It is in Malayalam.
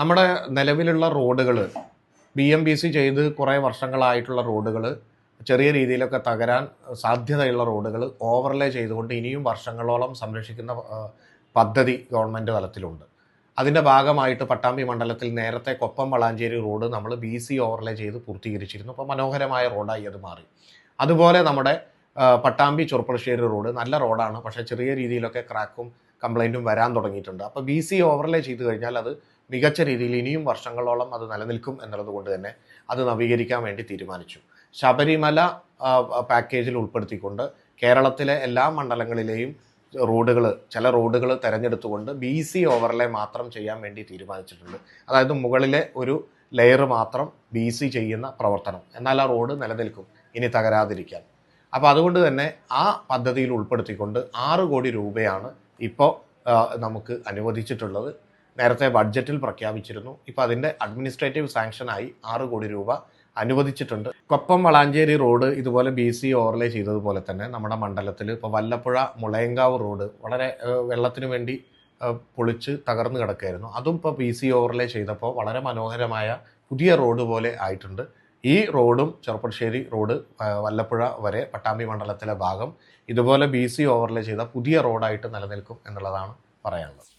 നമ്മുടെ നിലവിലുള്ള റോഡുകൾ ബി എം ബി സി ചെയ്ത് കുറേ വർഷങ്ങളായിട്ടുള്ള റോഡുകൾ ചെറിയ രീതിയിലൊക്കെ തകരാൻ സാധ്യതയുള്ള റോഡുകൾ ഓവർലേ ചെയ്തുകൊണ്ട് ഇനിയും വർഷങ്ങളോളം സംരക്ഷിക്കുന്ന പദ്ധതി ഗവൺമെന്റ് തലത്തിലുണ്ട്. അതിന്റെ ഭാഗമായിട്ട് പട്ടാമ്പി മണ്ഡലത്തിൽ നേരത്തെ കൊപ്പം വളാഞ്ചേരി റോഡ് നമ്മൾ ബി സി ഓവർലേ ചെയ്ത് പൂർത്തീകരിച്ചിരുന്നു. അപ്പോൾ മനോഹരമായ റോഡായി അത് മാറി. അതുപോലെ നമ്മുടെ പട്ടാമ്പി ചെറുപ്പളശ്ശേരി റോഡ് നല്ല റോഡാണ്. പക്ഷേ ചെറിയ രീതിയിലൊക്കെ ക്രാക്കും കംപ്ലൈന്റും വരാൻ തുടങ്ങിയിട്ടുണ്ട്. അപ്പോൾ ബി സി ഓവർലേ ചെയ്ത് കഴിഞ്ഞാൽ അത് മികച്ച രീതിയിൽ ഇനിയും വർഷങ്ങളോളം അത് നിലനിൽക്കും എന്നുള്ളത് കൊണ്ട് തന്നെ അത് നവീകരിക്കാൻ വേണ്ടി തീരുമാനിച്ചു. ശബരിമല പാക്കേജിൽ ഉൾപ്പെടുത്തിക്കൊണ്ട് കേരളത്തിലെ എല്ലാ മണ്ഡലങ്ങളിലെയും റോഡുകൾ ചില റോഡുകൾ തിരഞ്ഞെടുത്തുകൊണ്ട് ബി സി ഓവർലേ മാത്രം ചെയ്യാൻ വേണ്ടി തീരുമാനിച്ചിട്ടുണ്ട്. അതായത് മുകളിലെ ഒരു ലെയർ മാത്രം ബി സി ചെയ്യുന്ന പ്രവർത്തനം. എന്നാൽ ആ റോഡ് നിലനിൽക്കും ഇനി തകരാതിരിക്കാൻ. അപ്പോൾ അതുകൊണ്ട് തന്നെ ആ പദ്ധതിയിൽ ഉൾപ്പെടുത്തിക്കൊണ്ട് ആറ് കോടി രൂപയാണ് ഇപ്പോൾ നമുക്ക് അനുവദിച്ചിട്ടുള്ളത്. നേരത്തെ ബഡ്ജറ്റിൽ പ്രഖ്യാപിച്ചിരുന്നു. ഇപ്പോൾ അതിന്റെ അഡ്മിനിസ്ട്രേറ്റീവ് സാങ്ഷനായി ആറ് കോടി രൂപ അനുവദിച്ചിട്ടുണ്ട്. കൊപ്പം വളാഞ്ചേരി റോഡ് ഇതുപോലെ ബി സി ഓവർലേ ചെയ്തതുപോലെ തന്നെ നമ്മുടെ മണ്ഡലത്തിൽ ഇപ്പോൾ വല്ലപ്പുഴ മുളയങ്കാവ് റോഡ് വളരെ വെള്ളത്തിന് വേണ്ടി പൊളിച്ച് തകർന്നു കിടക്കുകയായിരുന്നു. അതും ഇപ്പോൾ ബി സി ഓവർലേ ചെയ്തപ്പോൾ വളരെ മനോഹരമായ പുതിയ റോഡ് പോലെ ആയിട്ടുണ്ട്. ഈ റോഡും ചെറുപ്പശ്ശേരി റോഡ് വല്ലപ്പുഴ വരെ പട്ടാമ്പി മണ്ഡലത്തിലെ ഭാഗം ഇതുപോലെ ബി സി ഓവർലേ ചെയ്ത പുതിയ റോഡായിട്ട് നിലനിൽക്കും എന്നുള്ളതാണ് പറയാനുള്ളത്.